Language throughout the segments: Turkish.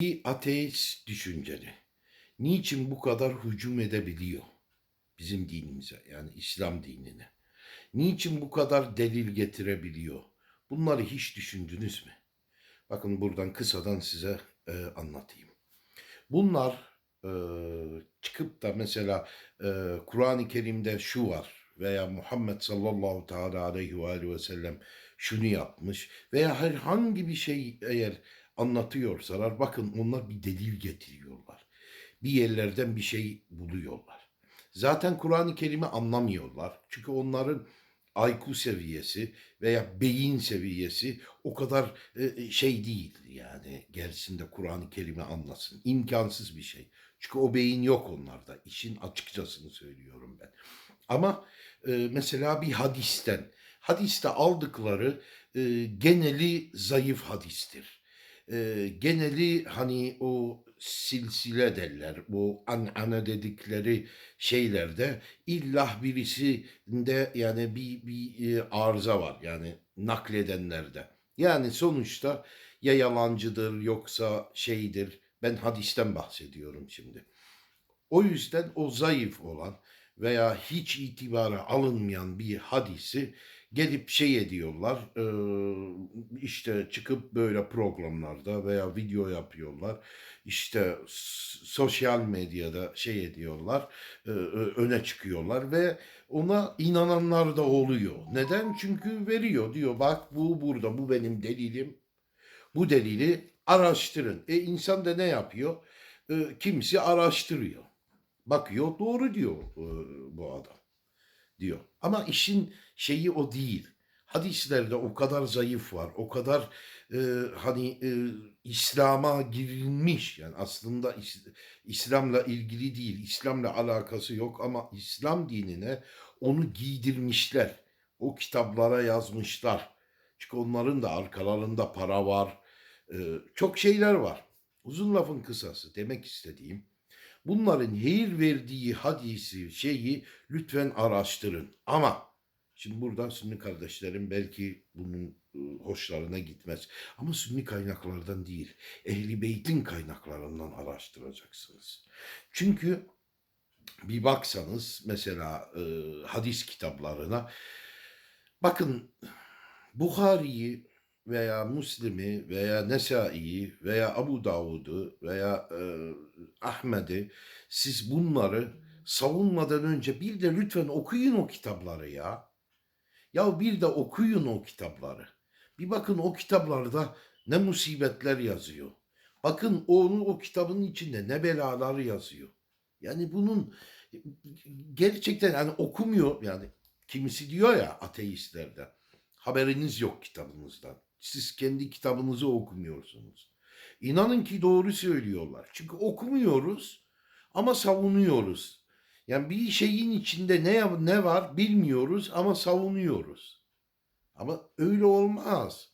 Bir ateist düşünceli niçin bu kadar hücum edebiliyor bizim dinimize yani İslam dinine? Niçin bu kadar delil getirebiliyor? Bunları hiç düşündünüz mü? Bakın buradan kısadan size e, anlatayım. Bunlar e, çıkıp da mesela e, Kur'an-ı Kerim'de şu var veya Muhammed sallallahu teala aleyhi ve sellem şunu yapmış veya herhangi bir şey eğer anlatıyorsalar bakın onlar bir delil getiriyorlar. Bir yerlerden bir şey buluyorlar. Zaten Kur'an-ı Kerim'i anlamıyorlar. Çünkü onların IQ seviyesi veya beyin seviyesi o kadar e, şey değil yani gerisinde Kur'an-ı Kerim'i anlasın. İmkansız bir şey. Çünkü o beyin yok onlarda. İşin açıkçasını söylüyorum ben. Ama e, mesela bir hadisten, hadiste aldıkları e, geneli zayıf hadistir. E, geneli hani o silsile derler, bu anane dedikleri şeylerde illah birisinde yani bir, bir e, arıza var yani nakledenlerde. Yani sonuçta ya yalancıdır yoksa şeydir. Ben hadisten bahsediyorum şimdi. O yüzden o zayıf olan veya hiç itibara alınmayan bir hadisi gelip şey ediyorlar eee, işte çıkıp böyle programlarda veya video yapıyorlar işte sosyal medyada şey ediyorlar eee, öne çıkıyorlar ve ona inananlar da oluyor. Neden? Çünkü veriyor diyor bak bu burada bu benim delilim bu delili araştırın. E insan da ne yapıyor? E, kimisi araştırıyor. Bakıyor doğru diyor e, bu adam diyor. Ama işin şeyi o değil. Hadislerde o kadar zayıf var. O kadar e, hani e, İslam'a girilmiş. Yani aslında İs- İslam'la ilgili değil. İslam'la alakası yok ama İslam dinine onu giydirmişler. O kitaplara yazmışlar. Çünkü onların da arkalarında para var. e, çok şeyler var. Uzun lafın kısası demek istediğim bunların hayır verdiği hadisi şeyi lütfen araştırın. Ama şimdi burada Sünni kardeşlerim belki bunun e, hoşlarına gitmez. Ama Sünni kaynaklardan değil, Ehli Beyt'in kaynaklarından araştıracaksınız. Çünkü bir baksanız mesela e, hadis kitaplarına bakın Bukhari'yi veya Müslim'i veya Nesai'yi veya Abu Davud'u veya e, Ahmet'i siz bunları savunmadan önce bir de lütfen okuyun o kitapları ya. Ya bir de okuyun o kitapları. Bir bakın o kitaplarda ne musibetler yazıyor. Bakın onun o kitabın içinde ne belalar yazıyor. Yani bunun gerçekten hani okumuyor yani kimisi diyor ya ateistlerden haberiniz yok kitabınızdan. Siz kendi kitabınızı okumuyorsunuz. İnanın ki doğru söylüyorlar. Çünkü okumuyoruz ama savunuyoruz. Yani bir şeyin içinde ne ne var bilmiyoruz ama savunuyoruz. Ama öyle olmaz.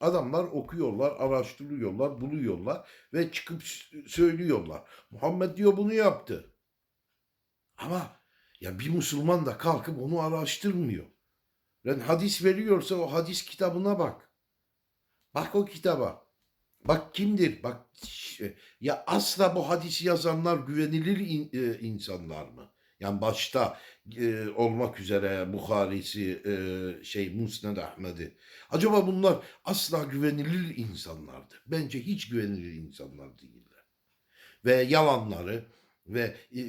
Adamlar okuyorlar, araştırıyorlar, buluyorlar ve çıkıp söylüyorlar. Muhammed diyor bunu yaptı. Ama ya bir Müslüman da kalkıp onu araştırmıyor. Yani hadis veriyorsa o hadis kitabına bak. Bak o kitaba. Bak kimdir? Bak ya asla bu hadisi yazanlar güvenilir in- e, insanlar mı? Yani başta e, olmak üzere Bukhari'si, e, şey Musned Ahmed'i. Acaba bunlar asla güvenilir insanlardı. Bence hiç güvenilir insanlar değiller. Ve yalanları ve e, e,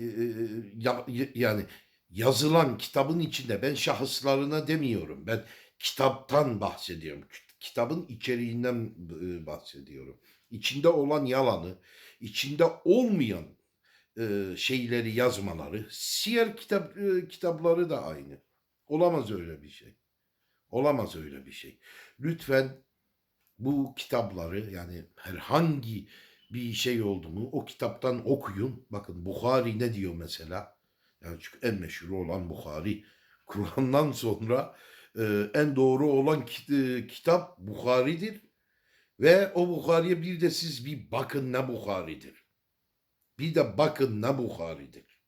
ya- yani yazılan kitabın içinde ben şahıslarına demiyorum. Ben kitaptan bahsediyorum. Kit- Kitabın içeriğinden bahsediyorum. İçinde olan yalanı, içinde olmayan şeyleri yazmaları, siyer kitap kitapları da aynı. Olamaz öyle bir şey. Olamaz öyle bir şey. Lütfen bu kitapları yani herhangi bir şey oldu mu o kitaptan okuyun. Bakın Bukhari ne diyor mesela? Yani çünkü en meşhur olan Bukhari. Kur'an'dan sonra e, en doğru olan kit- e, kitap Bukhari'dir. Ve o Bukhari'ye bir de siz bir bakın ne Bukhari'dir. Bir de bakın ne Bukhari'dir.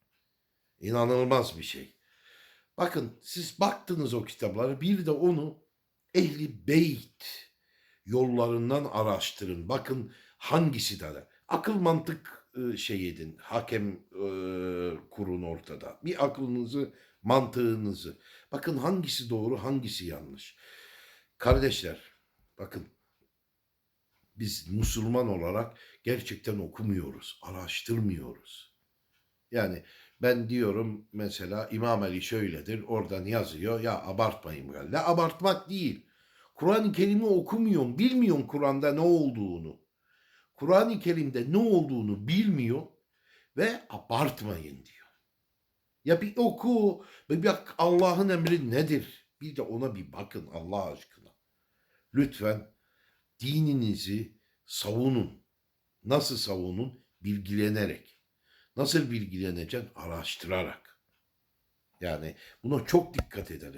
İnanılmaz bir şey. Bakın siz baktınız o kitaplara bir de onu Ehli Beyt yollarından araştırın. Bakın hangisi de Akıl mantık e, şey edin. Hakem e, kurun ortada. Bir aklınızı, mantığınızı. Bakın hangisi doğru, hangisi yanlış. Kardeşler, bakın biz Müslüman olarak gerçekten okumuyoruz, araştırmıyoruz. Yani ben diyorum mesela İmam Ali şöyledir, oradan yazıyor, ya abartmayın galiba. Abartmak değil. Kur'an-ı Kerim'i okumuyorsun, bilmiyorsun Kur'an'da ne olduğunu. Kur'an-ı Kerim'de ne olduğunu bilmiyor ve abartmayın diyor. Ya bir oku ve bak Allah'ın emri nedir? Bir de ona bir bakın Allah aşkına. Lütfen dininizi savunun. Nasıl savunun? Bilgilenerek. Nasıl bilgileneceksin? Araştırarak. Yani buna çok dikkat edelim.